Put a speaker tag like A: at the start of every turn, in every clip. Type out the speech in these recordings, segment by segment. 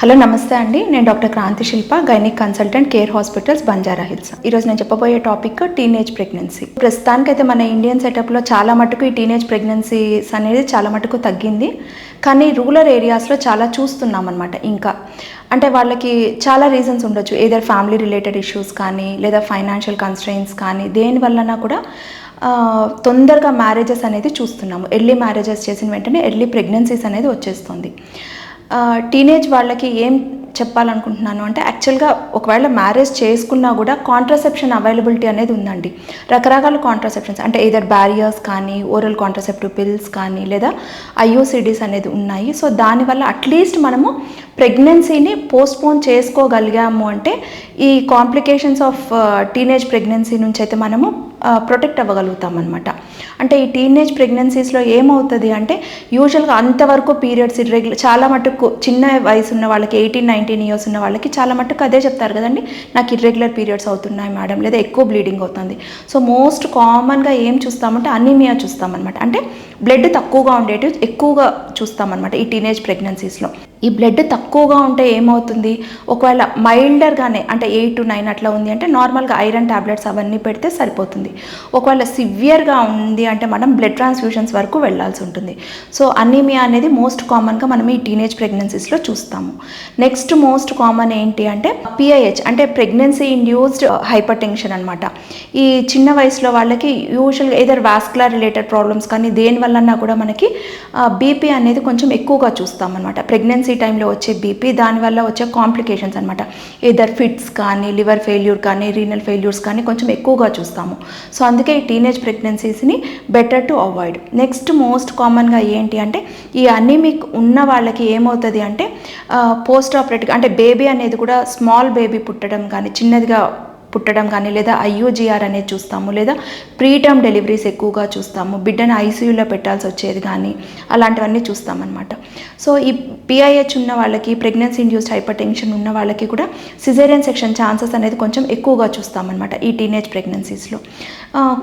A: Hello నమస్తే అండి. నేను doctor Kranthi Shilpa gynaec consultant Care hospitals Banjara Hills. ఈరోజు నేను చెప్పబోయే టాపిక్ టీనేజ్ ప్రెగ్నెన్సీ. ప్రస్తుతానికైతే మన ఇండియన్ సెటప్లో చాలా మటుకు ఈ టీనేజ్ ప్రెగ్నెన్సీస్ అనేది చాలా మటుకు తగ్గింది. కానీ రూరల్ ఏరియాస్లో చాలా చూస్తున్నాం అనమాట ఇంకా. అంటే వాళ్ళకి చాలా రీజన్స్ ఉండొచ్చు. ఏదర్ ఫ్యామిలీ రిలేటెడ్ ఇష్యూస్ కానీ లేదా ఫైనాన్షియల్ కన్స్ట్రెయిన్స్ కానీ దేనివల్లన కూడా తొందరగా మ్యారేజెస్ అనేది చూస్తున్నాము. ఎర్లీ మ్యారేజెస్ చేసిన వెంటనే ఎర్లీ ప్రెగ్నెన్సీస్ అనేది వచ్చేస్తుంది. టీనేజ్ వాళ్ళకి ఏం చెప్పాలనుకుంటున్నాను అంటే యాక్చువల్గా ఒకవేళ మ్యారేజ్ చేసుకున్నా కూడా కాంట్రసెప్షన్ అవైలబిలిటీ అనేది ఉందండి. రకరకాల కాంట్రసెప్షన్స్ అంటే ఇదర్ బ్యారియర్స్ కానీ ఓరల్ కాంట్రసెప్టివ్ పిల్స్ కానీ లేదా ఐఓసిడీస్ అనేది ఉన్నాయి. సో దానివల్ల అట్లీస్ట్ మనము ప్రెగ్నెన్సీని పోస్ట్పోన్ చేసుకోగలిగాము అంటే ఈ కాంప్లికేషన్స్ ఆఫ్ టీనేజ్ ప్రెగ్నెన్సీ నుంచి అయితే మనము ప్రొటెక్ట్ అవ్వగలుగుతాం అనమాట అంటే ఈ టీనేజ్ ప్రెగ్నెన్సీస్లో ఏమవుతుంది అంటే యూజువల్గా అంతవరకు పీరియడ్స్ ఇర్రెగ్యులర్ చాలా మటుకు చిన్న వయసు ఉన్న వాళ్ళకి ఎయిటీన్ నైన్టీన్ ఇయర్స్ ఉన్న వాళ్ళకి చాలా మటుకు అదే చెప్తారు కదండి నాకు ఇర్రెగ్యులర్ పీరియడ్స్ అవుతున్నాయి మేడం లేదా ఎక్కువ బ్లీడింగ్ అవుతుంది సో మోస్ట్ కామన్గా ఏం చూస్తామంటే అనీమియా చూస్తామన్నమాట. అంటే బ్లడ్ తక్కువగా ఉండేటివి ఎక్కువగా చూస్తామన్నమాట ఈ టీనేజ్ ప్రెగ్నెన్సీస్లో ఈ బ్లడ్ తక్కువగా ఉంటే ఏమవుతుంది? ఒకవేళ మైల్డర్గానే అంటే ఎయిట్ టు నైన్ అట్లా ఉంది అంటే నార్మల్గా ఐరన్ టాబ్లెట్స్ అవన్నీ పెడితే సరిపోతుంది. ఒకవేళ సివియర్గా ఉంది అంటే మనం బ్లడ్ ట్రాన్స్ఫ్యూషన్స్ వరకు వెళ్ళాల్సి ఉంటుంది. సో అనీమియా అనేది మోస్ట్ కామన్గా మనం ఈ టీనేజ్ ప్రెగ్నెన్సీస్లో చూస్తాము. నెక్స్ట్ మోస్ట్ కామన్ ఏంటి అంటే పిఐహెచ్ అంటే ప్రెగ్నెన్సీ ఇండ్యూస్డ్ హైపర్ టెన్షన్ అనమాట ఈ చిన్న వయసులో వాళ్ళకి యూజువల్గా ఏదర్ వాస్కులర్ రిలేటెడ్ ప్రాబ్లమ్స్ కానీ దేనివల్లన్నా కూడా మనకి uh, బీపీ అనేది కొంచెం ఎక్కువగా చూస్తాం అనమాట ప్రెగ్నెన్సీ టైంలో వచ్చే బీపీ దానివల్ల వచ్చే కాంప్లికేషన్స్ అనమాట ఏదర్ ఫిట్స్ కానీ లివర్ ఫెయిల్యూర్ కానీ రీనల్ ఫెయిల్యూర్స్ కానీ కొంచెం ఎక్కువగా చూస్తాము. సో అందుకే ఈ teenage ప్రెగ్నెన్సీస్ని better to avoid next most కామన్గా ఏంటి అంటే ఈ అనీమిక్ ఉన్న వాళ్ళకి ఏమవుతుంది అంటే పోస్ట్ ఆపరేటివ్ అంటే బేబీ అనేది కూడా స్మాల్ బేబీ పుట్టడం కానీ చిన్నదిగా పుట్టడం కానీ లేదా ఐయూజీఆర్ అనేది చూస్తాము లేదా ప్రీటర్మ్ డెలివరీస్ ఎక్కువగా చూస్తాము బిడ్డను ఐసీయూలో పెట్టాల్సి వచ్చేది కానీ అలాంటివన్నీ చూస్తామన్నమాట. సో ఈ పిఐహెచ్ ఉన్న వాళ్ళకి ప్రెగ్నెన్సీ ఇండ్యూస్డ్ హైపర్ టెన్షన్ ఉన్న వాళ్ళకి కూడా సిజేరియన్ సెక్షన్ ఛాన్సెస్ అనేది కొంచెం ఎక్కువగా చూస్తామన్నమాట ఈ టీనేజ్ ప్రెగ్నెన్సీస్లో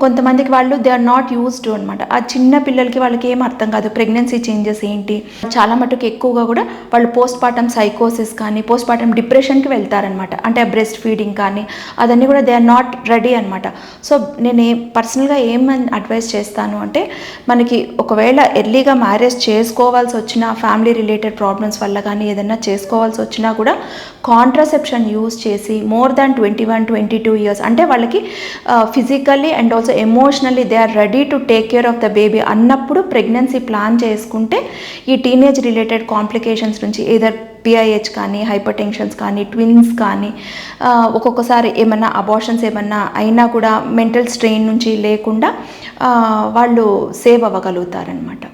A: కొంతమందికి వాళ్ళు దే ఆర్ నాట్ యూస్డ్ అనమాట ఆ చిన్న పిల్లలకి వాళ్ళకి ఏం అర్థం కాదు ప్రెగ్నెన్సీ చేంజెస్ ఏంటి? చాలా మటుకు ఎక్కువగా కూడా వాళ్ళు పోస్ట్ పార్టమ్ సైకోసిస్ కానీ పోస్ట్ పార్టమ్ డిప్రెషన్కి వెళ్తారనమాట అంటే బ్రెస్ట్ ఫీడింగ్ కానీ అవన్నీ కూడా దే ఆర్ నాట్ రెడీ అనమాట సో నేను పర్సనల్గా ఏం అడ్వైస్ చేస్తాను అంటే మనకి ఒకవేళ ఎర్లీగా మ్యారేజ్ చేసుకోవాల్సి వచ్చిన ఫ్యామిలీ రిలేటెడ్ ప్రాబ్లమ్స్ వల్ల కానీ ఏదైనా చేసుకోవాల్సి వచ్చినా కూడా కాంట్రసెప్షన్ యూస్ చేసి more than twenty one twenty two years అంటే వాళ్ళకి physically and also emotionally they are ready to take care of the baby అన్నప్పుడు ప్రెగ్నెన్సీ ప్లాన్ చేసుకుంటే ఈ టీనేజ్ రిలేటెడ్ కాంప్లికేషన్స్ నుంచి ఏదర్ పిఐహెచ్ కానీ హైపర్ టెన్షన్స్ కానీ twins కానీ ఒక్కొక్కసారి ఏమన్నా అబార్షన్స్ ఏమన్నా అయినా కూడా మెంటల్ స్ట్రెయిన్ నుంచి లేకుండా వాళ్ళు సేవ్ అవ్వగలుగుతారనమాట